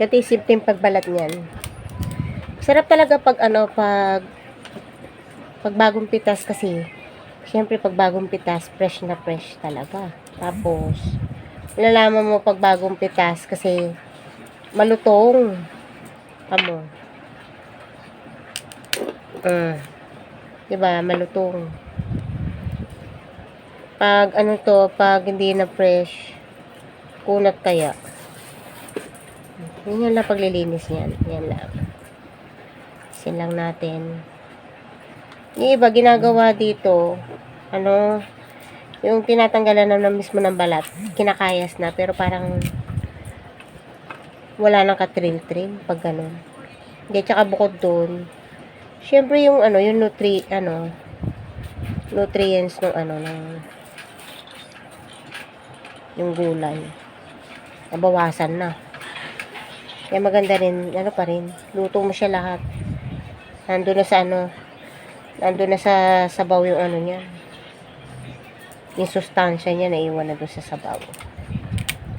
Yung simpleng pagbalat niyan. Sarap talaga pag ano, pag pag bagong pitas kasi, syempre pag bagong pitas, fresh na fresh talaga. Tapos, malalaman mo pag bagong pitas kasi malutong. Amo. Mm. Diba? Malutong. Pag ano to, pag hindi na fresh, kunat kaya. Yan lang paglilinis niyan. Yan lang. Sin lang natin. Yung iba ginagawa dito, ano, yung tinatanggalan na, mismo ng balat, kinakayas na, pero parang wala nang katril-tril pag ganun. Hindi, tsaka bukod doon, syempre yung ano, yung nutri, ano, nutrients ng ano, ng yung gulay. Nabawasan na. Kaya maganda rin, ano pa rin, luto mo siya lahat. Nandun na sa ano, nandun na sa sabaw yung ano niya. Yung sustansya niya, naiwan na doon sa sabaw.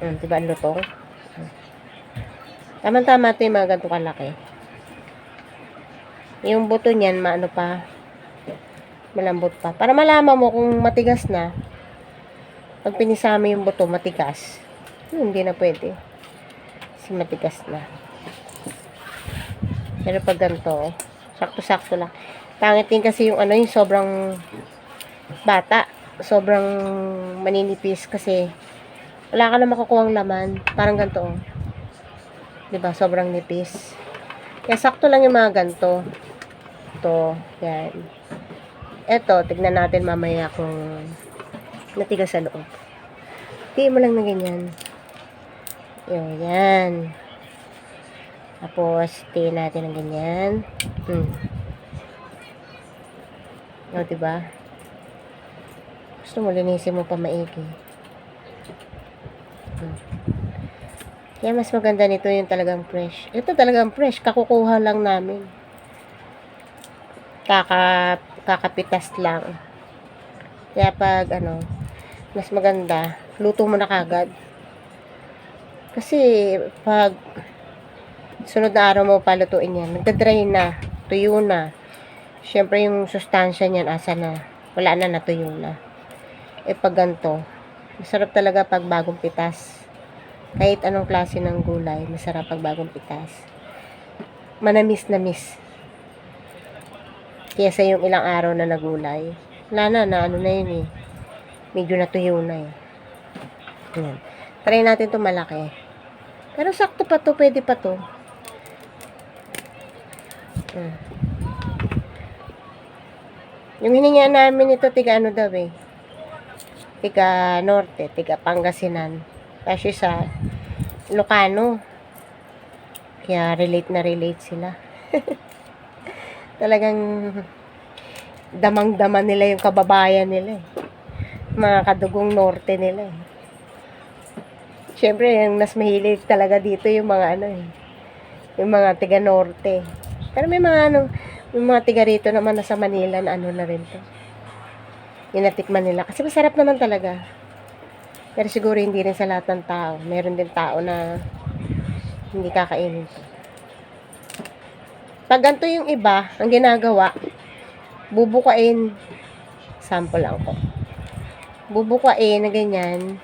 Hmm, diba ang lutong? Hmm. Tama-tama ito yung mga ganito kalaki. Yung buto niyan, maano pa, malambot pa. Para malaman mo kung matigas na, pag pinisama yung buto, matigas. Yun, hindi na pwede. Kasi matigas na. Pero pag ganito, sakto-sakto lang. Pangit din kasi yung ano, yung sobrang bata. Sobrang maninipis kasi wala ka na makukuha laman. Parang ganito. oh. 'Di ba Sobrang nipis. Kaya sakto lang yung mga ganito. Ito, yan. Eto, tignan natin mamaya kung natigas sa loob. Tingin mo lang na ganyan. Yun, yan. Tapos, tingin natin ng ganyan. Hmm. O, diba? Gusto mo, linisin mo pa maigi. Hmm. Kaya mas maganda nito yung talagang fresh. Ito talagang fresh. Kakukuha lang namin. Kaka, kakapitas lang. Kaya pag, ano, mas maganda, luto mo na kagad. Kasi, pag sunod na araw mo palutuin yan, nagda-dry na, tuyo na. Siyempre, yung sustansya niyan, asa na, wala na, natuyo na. Eh, pag ganito, masarap talaga pag bagong pitas. Kahit anong klase ng gulay, masarap pag bagong pitas. Manamis na miss. Kesa yung ilang araw na nagulay. Wala na, na ano na yun eh. Medyo natuyo na eh. Ayan. Try natin to malaki. Pero sakto pa to, pwede pa to. Hmm. Yung hininga namin ito, tiga ano daw eh. Tiga Norte, tiga Pangasinan. Kasi sa Lucano. Kaya relate na relate sila. Talagang damang-dama nila yung kababayan nila eh. Mga kadugong norte nila eh. Siyempre, yung mas mahilig talaga dito yung mga ano eh. Yung mga tiga norte. Pero may mga ano, yung mga tiga rito naman nasa Manila na ano na rin to. Yung natikman nila. Kasi masarap naman talaga. Pero siguro hindi rin sa lahat ng tao. Meron din tao na hindi kakainin to. Pag ganito yung iba, ang ginagawa, bubukain, sample lang ko. Bubukain na ganyan.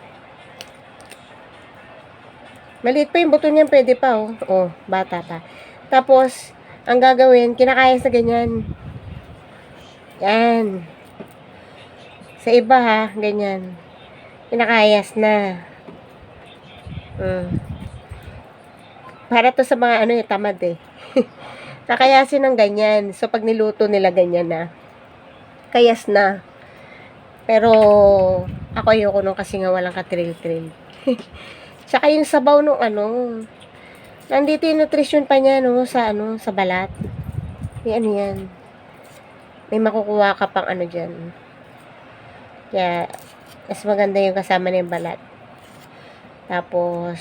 Maliit pa yung buto niyan, pwede pa oh. Oh, bata pa. Tapos, ang gagawin, kinakaya sa ganyan. Yan. Sa iba ha, ganyan. Kinakayas na. Mm. Para to sa mga ano eh, tamad eh. Kakayasin ng ganyan. So, pag niluto nila ganyan na, kayas na. Pero, ako ayoko nung kasi nga walang katril-tril. Tsaka yung sabaw nung ano, nandito yung nutrition pa niya, no, sa ano, sa balat. May ano yan. May makukuha ka pang ano dyan. Kaya, mas maganda yung kasama yung balat. Tapos,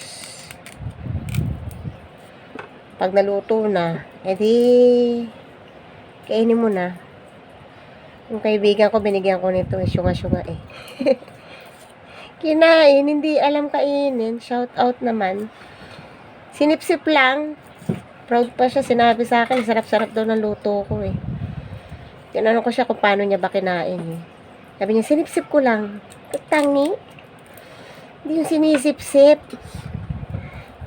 pag naluto na, edi, kainin mo na. Yung kaibigan ko, binigyan ko nito, syunga-syunga eh. Kinain, hindi alam kainin. Shout out naman Sinipsip lang. Proud pa siya. Sinabi sa akin, sarap-sarap daw ng luto ko eh. Tinanong ko siya kung paano niya ba kinain eh. Sabi niya, sinipsip ko lang. Tangi. Hindi yung sinisip-sip.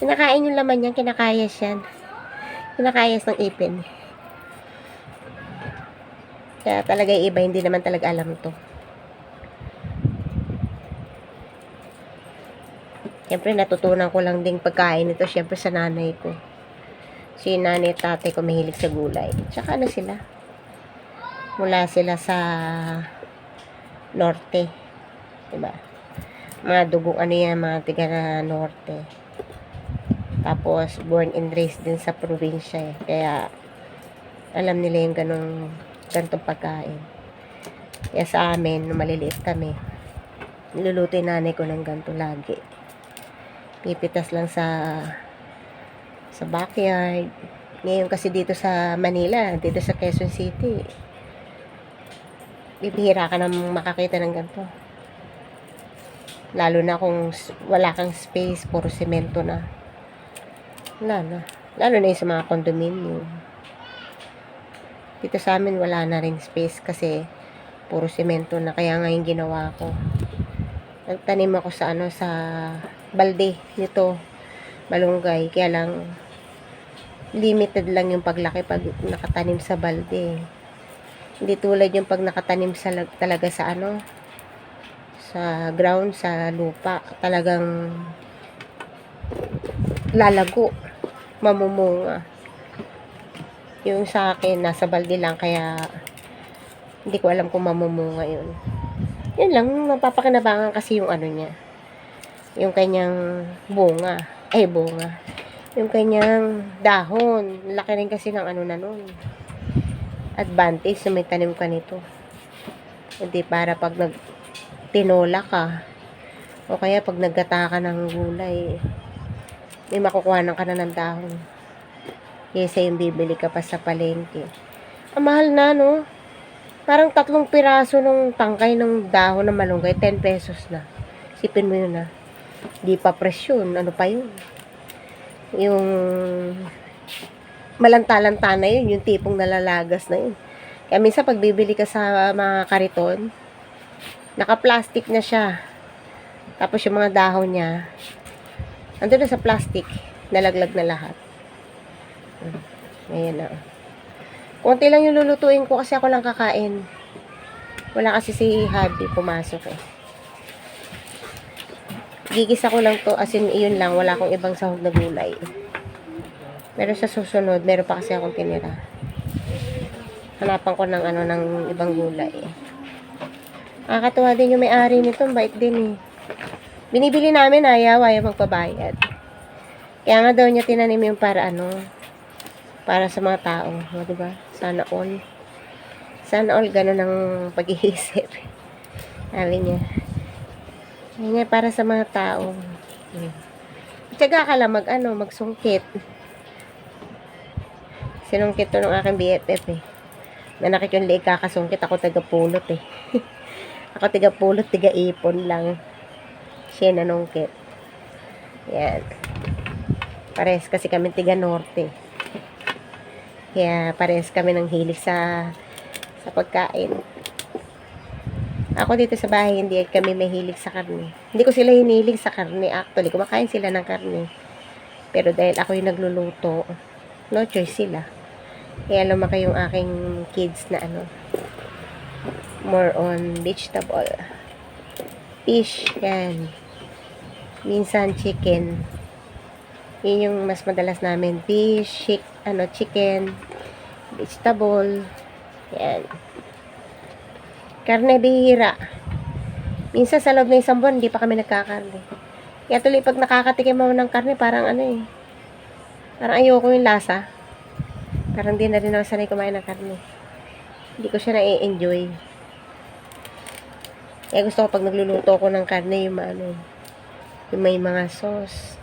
Kinakain yung laman niyan, kinakayas yan. Kinakayas ng ipin. Kaya talaga iba, hindi naman talaga alam to. Siyempre, natutunan ko lang ding pagkain ito, siyempre sa nanay ko. Si nanay at tatay ko mahilig sa gulay. Tsaka ano sila? Mula sila sa norte. Diba? Mga dugong ano yan, mga tiga na norte. Tapos, born and raised din sa probinsya eh. Kaya, alam nila yung ganong, ganitong pagkain. Kaya sa amin, nung maliliit kami, niluluto yung nanay ko ng ganito lagi. Pipitas lang sa sa backyard. Ngayon kasi dito sa Manila, dito sa Quezon City, bibihira ka nang makakita ng ganito. Lalo na kung wala kang space, puro semento na. Wala na. Lalo na yung sa mga condominium. Dito sa amin, wala na rin space kasi puro semento na. Kaya nga yung ginawa ko. Nagtanim ako sa ano, sa balde nito. Malunggay. Kaya lang, limited lang yung paglaki pag nakatanim sa balde. Hindi tulad yung pag nakatanim sa, talaga sa ano, sa ground, sa lupa. Talagang lalago. Mamumunga. Yung sa akin, nasa balde lang, kaya hindi ko alam kung mamumunga yun. Yun lang, mapapakinabangan kasi yung ano niya. Yung kanyang bunga. Ay, bunga. Yung kanyang dahon. Laki rin kasi ng ano na nun. Advantage na may tanim ka nito. Hindi para pag nag tinola ka o kaya pag naggata ka ng gulay may makukuha ka na ng dahon. Kesa yung bibili ka pa sa palengke. Ang mahal na, no? Parang tatlong piraso ng tangkay ng dahon ng malunggay, 10 pesos na. Sipin mo yun, na. Di pa presyon. Ano pa yun? Yung malanta-lanta na yun, yung tipong nalalagas na yun. Kaya minsan pag bibili ka sa mga kariton, naka-plastic na siya. Tapos yung mga dahon niya, andun na sa plastic, nalaglag na lahat. Ayan na. Konti lang yung lulutuin ko kasi ako lang kakain. Wala kasi si Habi pumasok eh. Gigisa ko lang to as in iyon lang. Wala akong ibang sahog na gulay. Pero sa susunod, meron pa kasi akong tinira. Hanapan ko ng ano ng ibang gulay. Nakakatuwa din yung may-ari nito. Bait din eh. Binibili namin ayaw, ayaw magpabayad. Kaya nga daw niya tinanim yung para ano, para sa mga tao. O, diba? Sana all. Sana all ganun ang pag-iisip. Sabi niya. Niya, para sa mga tao. Tiyaga ka lang mag, ano, magsungkit. Sinungkit to ng aking BFF eh. Nanakit yung leeg kakasungkit. Ako taga-pulot eh. ako taga-pulot, taga-ipon lang. Siya nanungkit. Yan. Pares kasi kami tiga-norte. Kaya pares kami ng hilig sa sa pagkain. Ako dito sa bahay, hindi kami mahilig sa karne. Hindi ko sila hinilig sa karne. Actually, kumakain sila ng karne. Pero dahil ako yung nagluluto, no choice sila. Kaya lumaki yung aking kids na ano, more on vegetable. Fish, yan. Minsan chicken. Yun yung mas madalas namin. Fish, chick, ano, chicken, vegetable. Yan. Karne bihira. Minsan sa loob ng isang buwan, hindi pa kami nagkakarne. Kaya tuloy pag nakakatikim mo ng karne, parang ano eh. Parang ayoko yung lasa. Parang di na rin ako sanay kumain ng karne. Hindi ko siya na-enjoy. Kaya gusto ko pag nagluluto ko ng karne, yung ano, yung may mga sauce.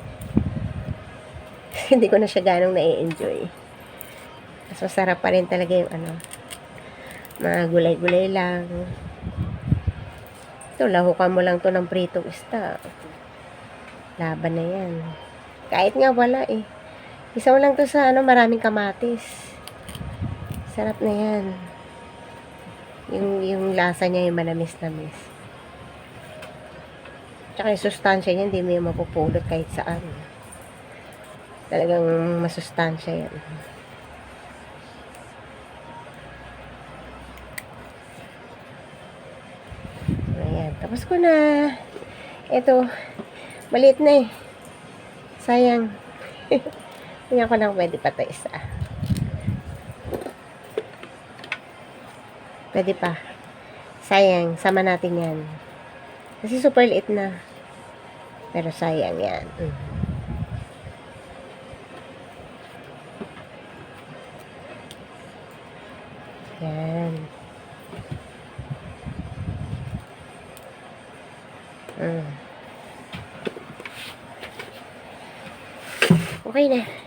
hindi ko na siya ganong na-enjoy. Mas masarap pa rin talaga yung ano, mga gulay-gulay lang. Ito, lahukan mo lang to ng pritong isda. Laban na yan. Kahit nga wala eh. Isa mo lang to sa ano, maraming kamatis. Sarap na yan. Yung, yung lasa niya yung manamis-namis. Tsaka yung sustansya niya, hindi mo yung mapupulot kahit saan. Talagang masustansya yan. Ayan, tapos ko na. Ito, maliit na eh. Sayang. Tingnan ko lang pwede pa ito isa. Pwede pa. Sayang, sama natin yan. Kasi super liit na. Pero sayang yan. Mm. Yan. Okay na.